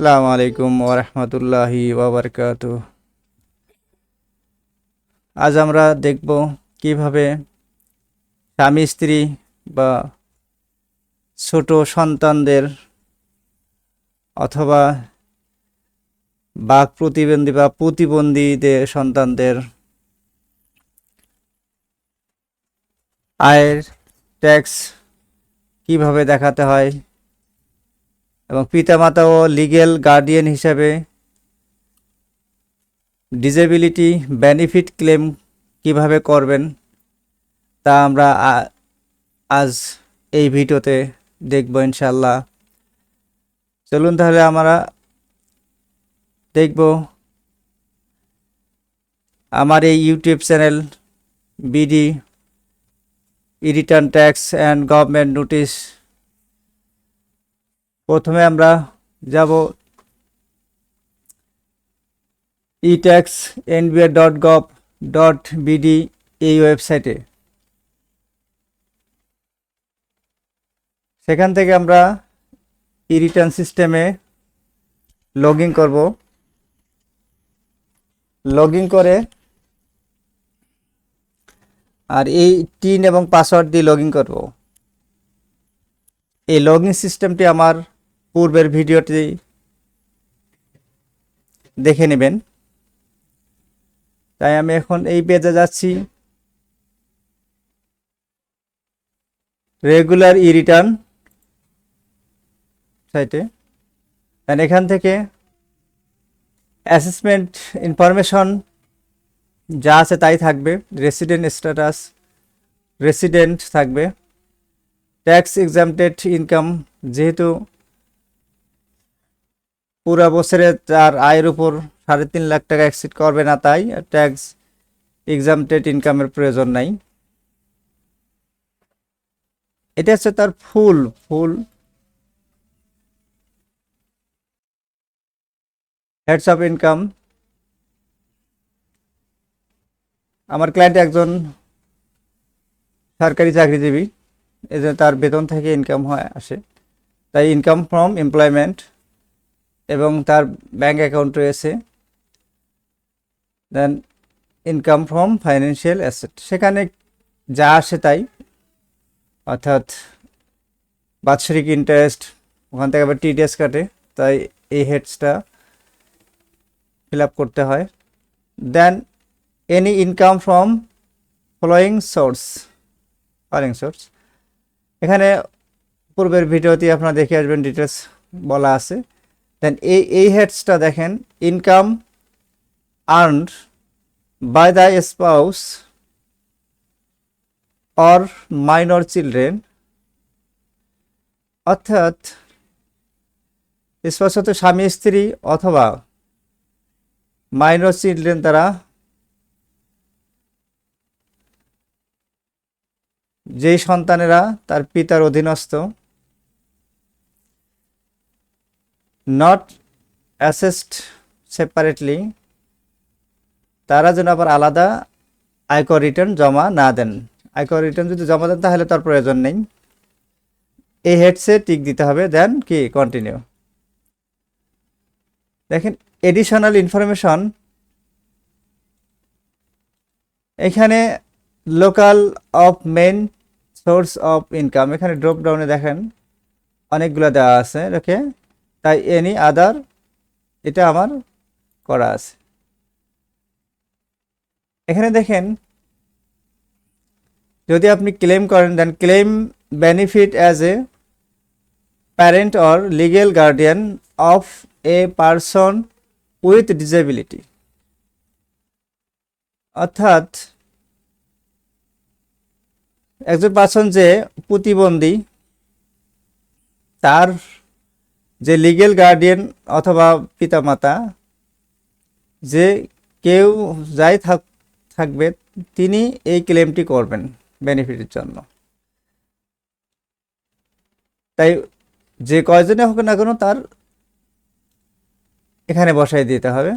আসসালামু আলাইকুম ওরহমতুল্লাহি ওবরকাত আজ আমরা দেখব কীভাবে স্বামী, স্ত্রী বা ছোট সন্তানদের অথবা বাক প্রতিবন্ধী বা প্রতিবন্ধীদের সন্তানদের আয়ের ট্যাক্স কীভাবে দেখাতে হয় এবং পিতামাতা ও লিগেল গার্ডিয়ান হিসাবে ডিসেবিলিটি বেনিফিট ক্লেম কীভাবে করবেন তা আমরা আজ এই ভিডিওতে দেখব ইনশাল্লাহ চলুন তাহলে আমরা দেখব আমার এই YouTube channel BD e return tax and government notice প্রথমে আমরা যাব etax NBR dot gov dot BD এই ওয়েবসাইটে সেখান থেকে আমরা ই রিটার্ন সিস্টেমে লগ ইন করব। লগ ইন করে আর এই টিন এবং পাসওয়ার্ড দিয়ে লগ ইন করব। এই লগ ইন সিস্টেমটি আমার পূর্বের ভিডিওটি দেখে নেবেন। তাই আমি এখন এই পেজে যাচ্ছি। রেগুলার ই রিটার্ন সাইটে এখান থেকে অ্যাসেসমেন্ট ইনফরমেশন যা আছে তাই থাকবে। রেসিডেন্ট স্ট্যাটাস রেসিডেন্ট থাকবে। ট্যাক্স এক্সামটেড ইনকাম যেহেতু পুরো বছরে তার আয়ের উপর সাড়ে তিন লাখ টাকা এক্সিড করবে না তাই ট্যাক্স এক্সামটেড ইনকামের প্রয়োজন নাই। এটা হচ্ছে তার full full. Heads of income আমার ক্লায়েন্ট একজন সরকারি চাকরিজীবী, এই যে তার বেতন থেকে ইনকাম হয়, আসে। তাই ইনকাম ফ্রম এমপ্লয়মেন্ট এবং তার ব্যাংক অ্যাকাউন্ট রয়েছে। Then income from financial asset সেখানে যা আসে তাই। অর্থাৎ বাৎসরিক ইন্টারেস্ট ওখান থেকে আবার টিডিএস কাটে, তাই এই হেডসটা ফিল আপ করতে হয়। Then any income from following source following source এখানে পূর্বের ভিডিওতে আপনারা দেখে আসবেন ডিটেলস বলা আছে। দেন এই এই হেডসটা দেখেন income earned by the spouse or minor children অর্থাৎ স্পষ্টত স্বামী, স্ত্রী অথবা মাইনর চিলড্রেন দ্বারা যেই সন্তানেরা তার পিতার অধীনস্থ। নট অ্যাসেসড সেপারেটলি তারা যেন আবার আলাদা আয়কর রিটার্ন জমা না দেন। আয়কর রিটার্ন যদি জমা দেন, তাহলে তার প্রয়োজন নেই। এই হেডসে টিক দিতে হবে দেন কি? কন্টিনিউ দেখেন এডিশনাল ইনফরমেশন এখানে local of main source of income এখানে ড্রপ ডাউনে দেখেন, অনেকগুলো দেওয়া আছে ওকে তাই এনি আদার এটা আমার করা আছে। এখানে দেখেন, যদি আপনি ক্লেম করেন then claim benefit as a parent or legal guardian of a person with disability অর্থাৎ, একজন পার্সন যে প্রতিবন্ধী, তার যে লিগেল গার্ডিয়ান অথবা পিতামাতা, যে কেউ যাই থাক থাকবে, তিনি এই ক্লেমটি করবেন বেনিফিটের জন্য। তাই যে কয়জনে হোক না কেন তার এখানে বসাই দিতে হবে।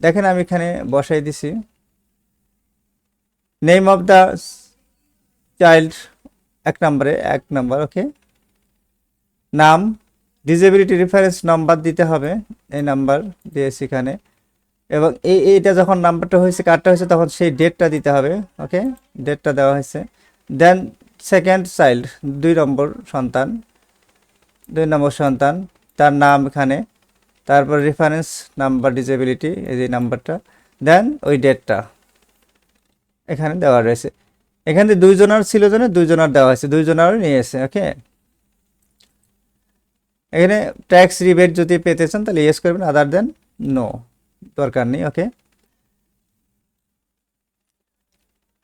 দেখেন আমি এখানে বসাই দিছি। নেম অফ দ্য চাইল্ড এক নম্বরে, এক নম্বর ওকে নাম ডিজেবিলিটি রেফারেন্স নাম্বার দিতে হবে, এই নাম্বার দিয়েছি এখানে। এবং এই, এইটা যখন নাম্বারটা হয়েছে কার্ডটা হয়েছে, তখন সেই ডেটটা দিতে হবে ওকে ডেটটা দেওয়া হয়েছে। দেন সেকেন্ড চাইল্ড দুই নম্বর সন্তান, দুই নম্বর সন্তান, তার নাম এখানে, তারপর রেফারেন্স নাম্বার ডিজেবিলিটি এই যে নাম্বারটা দেন ওই ডেটটা এখানে দেওয়া রয়েছে। এখানে দুইজনার ছিল জন্য দুইজনের দেওয়া হয়েছে দুইজনের নিয়েছে ওকে এখানে ট্যাক্স রিবেট যদি পেতে চান, তাহলে ইয়েস করবেন আদার দেন নো দরকার নেই ওকে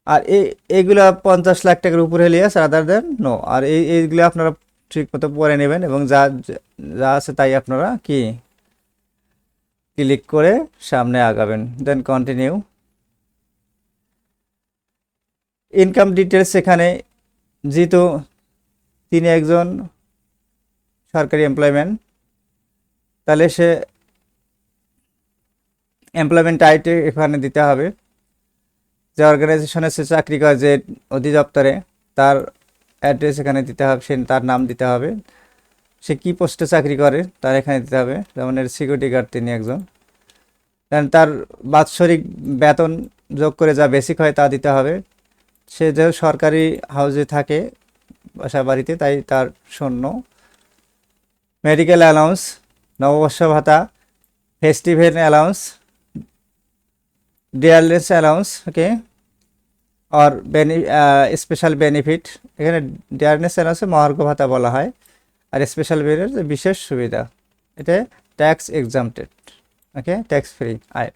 আর এই এইগুলা পঞ্চাশ লাখ টাকার উপরে হলে ইয়েস আদার দেন নো আর এই, এইগুলো আপনারা ঠিক মতো পরে নেবেন, এবং যা যা আছে তাই আপনারা কি ক্লিক করে সামনে আগাবেন দেন কন্টিনিউ ইনকাম ডিটেলস এখানে, যেহেতু তিনি একজন সরকারি এমপ্লয়মেন্ট তাহলে সে এমপ্লয়মেন্ট আইটি এখানে দিতে হবে। যে অর্গানাইজেশনে সে চাকরি করে, যে অধিদপ্তরে, তার অ্যাড্রেস এখানে দিতে হবে, সে তার নাম দিতে হবে। সে কি পোস্টে চাকরি করে, তার এখানে দিতে হবে। যেমন এর সিকিউরিটি গার্ড তিনি একজন। তার বাৎসরিক বেতন যোগ করে যা বেসিক হয় তা দিতে হবে। সে যে সরকারি হাউসে থাকে, বাসা বাড়িতে, তাই তার শূন্য মেডিকেল অ্যালাউন্স নববর্ষ ভাতা festival allowance dearness allowance okay আর বেনি স্পেশাল বেনিফিট এখানে ডিয়ারনেস অ্যালাউন্সে মহার্ঘ ভাতা বলা হয়। আর স্পেশাল বেনিফিট বিশেষ সুবিধা। এটা tax exempted okay tax free আয়।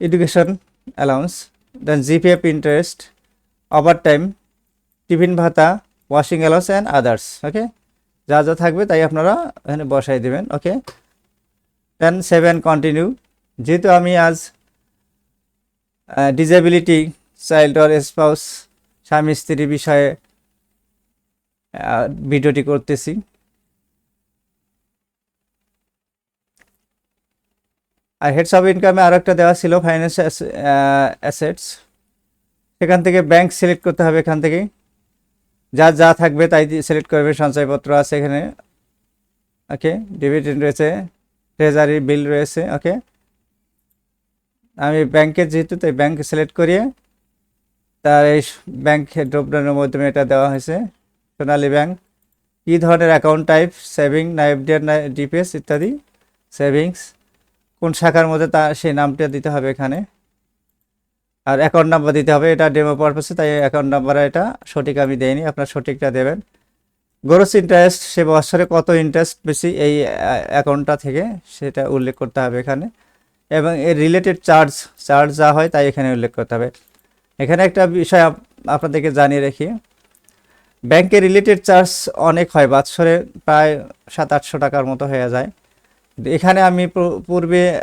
Education allowance then GPF interest overtime tiffin ভাতা washing allowance and others okay যা যা থাকবে তাই আপনারা এখানে বসাই দেবেন ওকে দেন সেভেন কন্টিনিউ যেহেতু আমি আজ ডিসেবিলিটি চাইল্ড অর স্পাউস স্বামী স্ত্রী বিষয়ে ভিডিওটি করতেছি। আর হেডস অফ ইনকামে আরও একটা দেওয়া ছিল ফাইন্যান্স অ্যাসেটস সেখান থেকে ব্যাংক সিলেক্ট করতে হবে এখান থেকে। যা যা থাকবে তাই সিলেক্ট করবে, সঞ্চয়পত্র আছে এখানে। ওকে ডিভিডেন্ড রয়েছে ট্রেজারি বিল রয়েছে ওকে আমি ব্যাংকের যেহেতু, তাই ব্যাংক সিলেক্ট করিয়ে তার এই ব্যাংক ড্রপডাউনের মাধ্যমে এটা দেওয়া হয়েছে, সোনালী ব্যাংক কী ধরনের অ্যাকাউন্ট টাইপ সেভিং না এফডিআর না ডিপিএস ইত্যাদি সেভিংস কোন শাখার মধ্যে তা, সেই নামটা দিতে হবে এখানে। আর অ্যাকাউন্ট নাম্বার দিতে হবে, এটা ডেমো পারপাসে তাই অ্যাকাউন্ট নাম্বার এটা সঠিক আমি দেইনি, আপনার সঠিকটা দেবেন। গ্রোস ইন্টারেস্ট সে বছরে কত ইন্টারেস্ট বেশি, এই অ্যাকাউন্টটা থেকে সেটা উল্লেখ করতে হবে এখানে। এবং এর রিলেটেড চার্জ চার্জ যা হয় তাই এখানে উল্লেখ করতে হবে। এখানে একটা বিষয় আপ- আপনাদেরকে জানিয়ে রাখি। ব্যাংকের রিলেটেড চার্জ অনেক হয়, বছরে প্রায় সাত আটশো টাকার মতো হয়ে যায়। এখানে আমি পূর্বে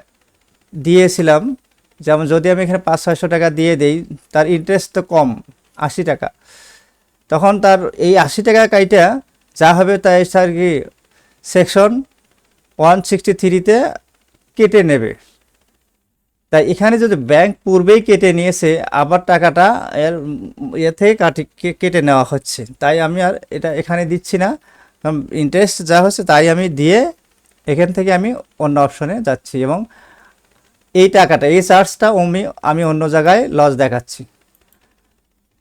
দিয়েছিলাম যেমন যদি আমি এখানে পাঁচ, ছয়শো টাকা দিয়ে দেই, তার ইন্টারেস্ট তো কম, আশি টাকা। তখন তার এই আশি টাকা কাইটা যা হবে তাই স্যার কি সেকশন ওয়ান সিক্সটি থ্রিতে কেটে নেবে। তাই এখানে যদি ব্যাংক পূর্বেই কেটে নিয়েছে, আবার টাকাটা এর ইয়ে থেকে কাটি কেটে নেওয়া হচ্ছে। তাই আমি আর এটা এখানে দিচ্ছি না। ইন্টারেস্ট যা হচ্ছে তাই আমি দিয়ে এখান থেকে আমি অন্য অপশনে যাচ্ছি এবং এই টাকাটা, এই চার্জটা আমি আমি অন্য জায়গায় লস দেখাচ্ছি।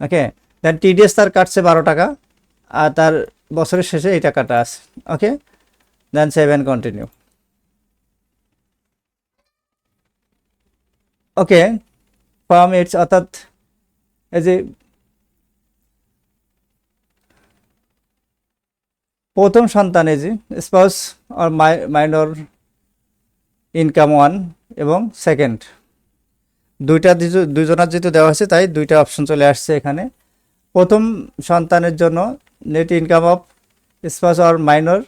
ওকে দেন টিডিএস তার কাটছে বারো টাকা, আর তার বছরের শেষে এই টাকাটা আছে। Okay then seven continue okay form it's অর্থাৎ এই যে প্রথম সন্তান, এই যে spouse or minor income one এবং সেকেন্ড দুইটা দুজ- দুজনের যেহেতু দেওয়া হয়েছে, তাই দুইটা অপশন চলে আসছে এখানে। প্রথম সন্তানের জন্য net income of spouse or minor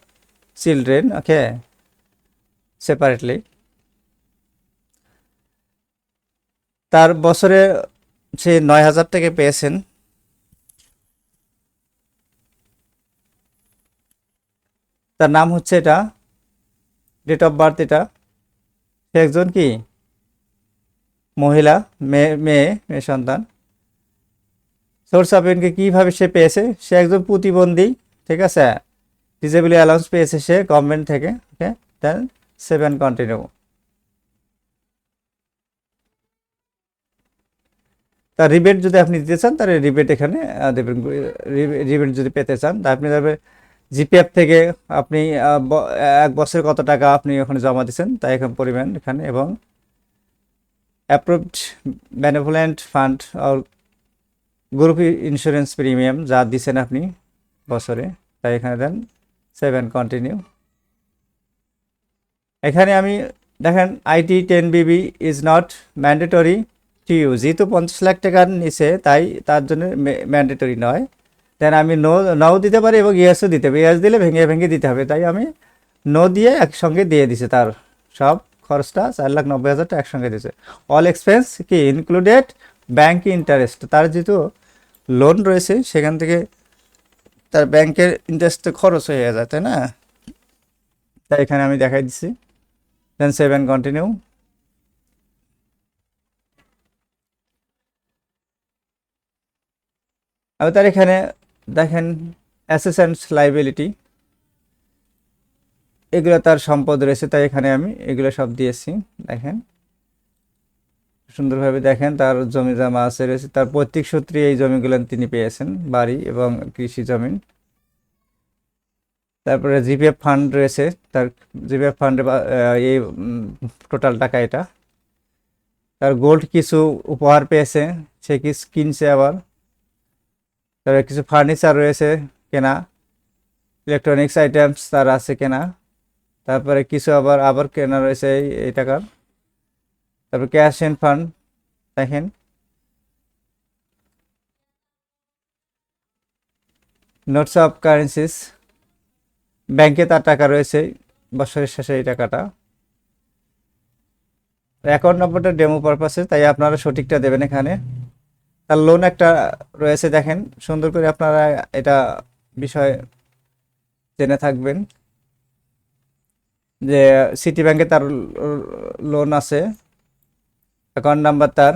children okay separately তার বছরে সে নয় হাজার টাকা পেয়েছেন। তার নাম হচ্ছে এটা ডেট অফ বার্থ এটা। সে একজন কি? মহিলা, মেয়ে মেয়ে সন্তান। সোর্স অফ ইনকে কীভাবে সে পেয়েছে? সে একজন প্রতিবন্ধী, ঠিক আছে? ডিজেবিলি অ্যালাউন্স পেয়েছে সে গভর্নমেন্ট থেকে ওকে দেন সেভেন কন্টিনিউ তার রিবেট যদি আপনি দিতে চান, তাহলে রিবেট এখানে দেবেন। রিবেট যদি পেতে চান, তা আপনি যাবে জিপিএফ থেকে আপনি এক বছরে কত টাকা আপনি ওখানে জমা দিচ্ছেন তাই এখানে পরিমাণ এখানে এবং অ্যাপ্রুভড বেনেভোলেন্ট ফান্ড আর গ্রুপ ইন্স্যুরেন্স প্রিমিয়াম যা দিচ্ছেন আপনি বছরে তাই এখানে দেন সেভেন কন্টিনিউ এখানে আমি দেখেন IT ten BB is not mandatory to you যেহেতু পঞ্চাশ লাখ টাকার নিচে, তাই তার জন্য ম্যান্ডেটরি নয়। দেন আমি নো, নাও দিতে পারি এবং ইয়েসও দিতে হবে ইয়েস দিলে ভেঙে ভেঙে দিতে হবে। তাই আমি নো দিয়ে একসঙ্গে দিয়ে দিছে তার সব খরচটা চার লাখ নব্বই হাজারটা একসঙ্গে দিছে। অল এক্সপেন্স কি? ইনক্লুডেড ব্যাংক ইন্টারেস্ট তার যেহেতু লোন রয়েছে, সেখান থেকে তার ব্যাংকের ইন্টারেস্ট খরচ হয়ে যায়, তাই না? তাই এখানে আমি দেখাই দিচ্ছি দেন সেভেন কন্টিনিউ আমি তার এখানে দেখেন অ্যাসেসেন্টস লাইবিলিটি এগুলো তার সম্পদ রয়েছে, তাই এখানে আমি এগুলো সব দিয়েছি, দেখেন। সুন্দরভাবে দেখেন, তার জমি জমা আছে, রয়েছে। তার পৈতৃক সূত্রে এই জমিগুলো তিনি পেয়েছেন, বাড়ি এবং কৃষি জমিন। তারপরে জিপিএফ ফান্ড রয়েছে, তার জিপিএফ ফান্ডে এই টোটাল টাকা এটা। তার গোল্ড কিছু উপহার পেয়েছে, সে কিনছে আবার? তারপরে কিছু ফার্নিচার রয়েছে কেনা ইলেকট্রনিক্স আইটেমস তার আছে কেনা, তারপরে কিছু আবার আবার কেনা রয়েছে এই টাকার। তারপর ক্যাশ এন্ড ফান্ড দেখেন। নোটস অফ কারেন্সিস ব্যাংকে তার টাকা রয়েছে, বছরের শেষে এই টাকাটা। অ্যাকাউন্ট নম্বরটা ডেমো পারপাসে তাই আপনারা সঠিকটা দেবেন এখানে। তার লোন একটা রয়েছে দেখেন। সুন্দর করে আপনারা এটা বিষয় জেনে থাকবেন যে সিটি ব্যাংকে তার লোন আছে অ্যাকাউন্ট নাম্বার তার।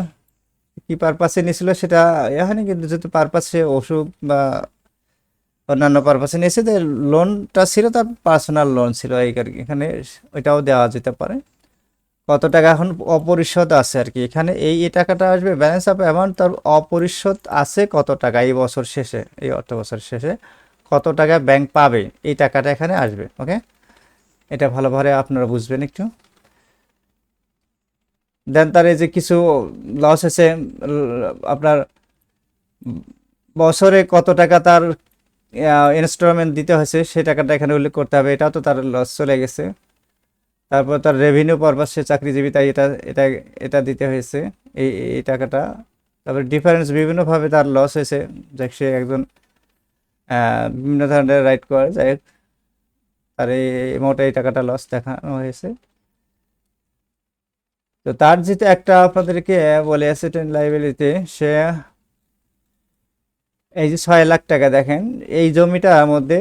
কি পারপাসে নিয়েছিল সেটা এখানে কিন্তু যেহেতু পারপাসে অসুখ বা অন্যান্য পারপাসে নিয়েছে যে লোনটা ছিল, তার পার্সোনাল লোন ছিল, এই আর কি। এখানে ওইটাও দেওয়া যেতে পারে। কত টাকা এখন অপরিশোধ আছে আর কি? এখানে এই এই টাকাটা আসবে ব্যালেন্স অফ অ্যামাউন্ট তার অপরিশোধ আছে কত টাকা এই বছর শেষে, এই অর্থ বছর শেষে? কত টাকা ব্যাংক পাবে? এই টাকাটা এখানে আসবে ওকে এটা ভালোভাবে আপনারা বুঝবেন একটু। দেন তার এই যে কিছু লস আছে, আপনার বছরে কত টাকা তার ইনস্টলমেন্ট দিতে হয়েছে, সেই টাকাটা এখানে উল্লেখ করতে হবে। এটাও তো তার লস চলে গেছে। তারপর তার রেভিনিউ পারপাস সে চাকরিজীবী, তাই এটা এটা এটা দিতে হয়েছে। এই এই টাকাটা। তারপর ডিফারেন্স বিভিন্নভাবে তার লস হয়েছে। যাক, সে একজন বিভিন্ন ধরনের রাইট করে। যাই হোক, তার এই মোট এই টাকাটা লস দেখানো হয়েছে। তো তার যেটা একটা আপনাদেরকে বলে অ্যাসেট অ্যান্ড লাইবিলিটি সে এই যে ছয় লাখ টাকা দেখেন, এই জমিটার মধ্যে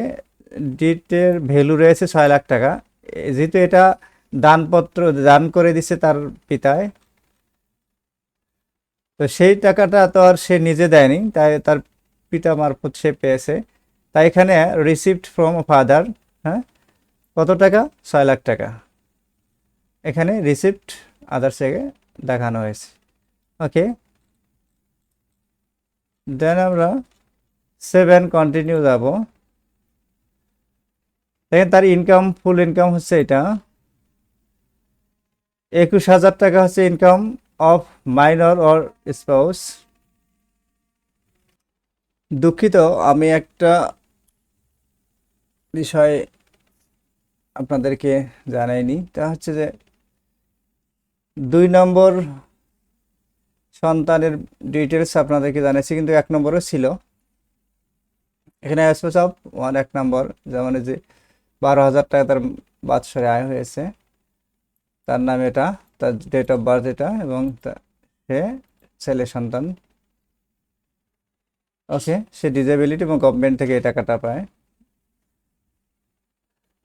ডিটের ভ্যালু রয়েছে ছয় লাখ টাকা। যেহেতু এটা দানপত্র দান করে দিছে তার পিতায়। তো সেই টাকাটা তো আর সে নিজে দেয়নি, তাই তার পিতা মারফত সে পেয়েছে। তাই এখানে রিসিপ্ট ফ্রম ফাদার হ্যাঁ কত টাকা? ছয় লাখ টাকা। এখানে রিসিপ্ট আদার্স দেখানো হয়েছে। ওকে। দেন আমরা সেভেন কন্টিনিউ যাব। দেখেন তার ইনকাম ফুল ইনকাম হচ্ছে এটা। একুশ হাজার টাকা হচ্ছে income of minor or spouse দুঃখিত, আমি একটা বিষয় আপনাদেরকে জানাইনি। তা হচ্ছে যে দুই নম্বর সন্তানের ডিটেলস আপনাদেরকে জানাইছি, কিন্তু এক নম্বরও ছিল। এখানে স্পেস অফ ওয়ান এক নম্বর যেমন যে বারো হাজার টাকা তার বাৎসরে আয় হয়েছে। তার নাম এটা, তার ডেট অফ বার্থ এটা এবং সে ছেলে সন্তান। ওকে সে ডিজেবিলিটি এবং গভর্নমেন্ট থেকে এই টাকাটা পায়।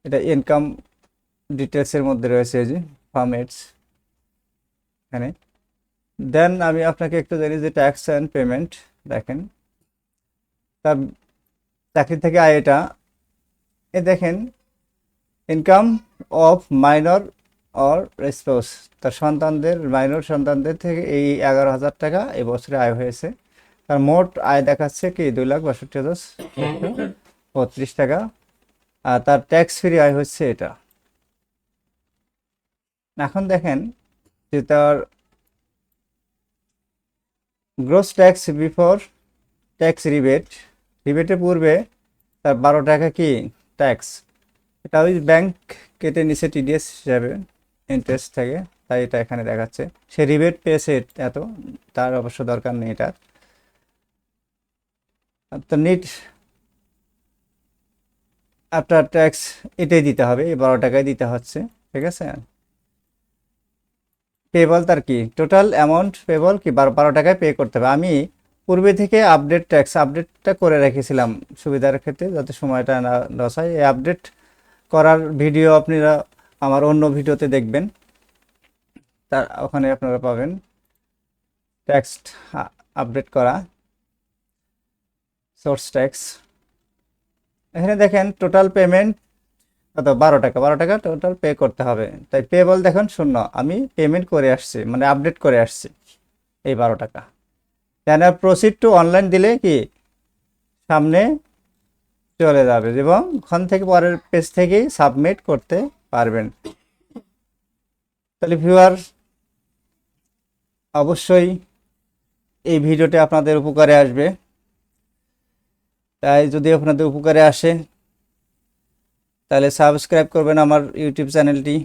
এটা ইনকাম ডিটেলসের মধ্যে রয়েছে যে ফার্মেটস এখানে। দেন আমি আপনাকে একটু জানি যে ট্যাক্স অ্যান্ড পেমেন্ট দেখেন। তার চাকরি থেকে আয় এটা। এ দেখেন income of minor or spouse তার সন্তানদের মাইনর সন্তানদের থেকে এই এগারো হাজার টাকা এই বছরে আয় হয়েছে। তার মোট আয় দেখাচ্ছে কি? দুই লাখ বাষট্টি হাজার বত্রিশ টাকা। আর তার ট্যাক্স ফ্রি আয় হচ্ছে এটা। এখন দেখেন যে তার gross tax before tax rebate রিবেটের পূর্বে তার বারো টাকা কি? ট্যাক্স এটা ওই ব্যাংক কেটে নিছে টিডিএস হিসাবে। ইন্টারেস্ট থেকে, তাই এটা এখানে দেখাচ্ছে। সে রিবেট পেয়েছে এত, তার অবশ্য দরকার নেই এটা তো নিট আফটার ট্যাক্স এটাই দিতে হবে, এই বারো টাকায় দিতে হচ্ছে, ঠিক আছে? পেবল তার কি? টোটাল অ্যামাউন্ট পেবল কি? বারো বারো টাকায় পে করতে হবে। আমি পূর্বে থেকে আপডেট ট্যাক্স আপডেটটা করে রেখেছিলাম সুবিধার ক্ষেত্রে, যাতে সময়টা না লস হয়। এই আপডেট করার ভিডিও আপনারা আমার অন্য ভিডিওতে দেখবেন। তার ওখানে আপনারা পাবেন ট্যাক্স আপডেট করা সোর্স ট্যাক্স এখানে দেখেন টোটাল পেমেন্ট কত? বারো টাকা। বারো টাকা টোটাল পে করতে হবে। তাই পেবল দেখুন শূন্য। আমি পেমেন্ট করে আসছি মানে আপডেট করে আসছি এই বারো টাকা। কেন প্রসিড টু অনলাইন দিলে কি? সামনে চলে যাবে এবং ওখান থেকে পরের পেজ থেকেই সাবমিট করতে পারবেন। তাহলে ভিউয়ার অবশ্যই এই ভিডিওটি আপনাদের উপকারে আসবে। তাই যদি আপনাদের উপকারে আসে, তাহলে সাবস্ক্রাইব করবেন আমার ইউটিউব চ্যানেলটি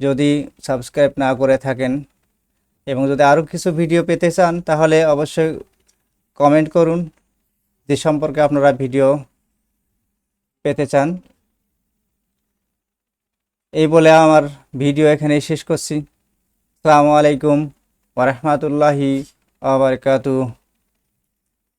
যদি সাবস্ক্রাইব না করে থাকেন এবং যদি আরও কিছু ভিডিও পেতে চান, তাহলে অবশ্যই কমেন্ট করুন। যে সম্পর্কে আপনারা ভিডিও পেতে চান। এই বলে আমার ভিডিও এখানে শেষ করছি। আসসালামু আলাইকুম ওরহমতুল্লাহি আবরকাতু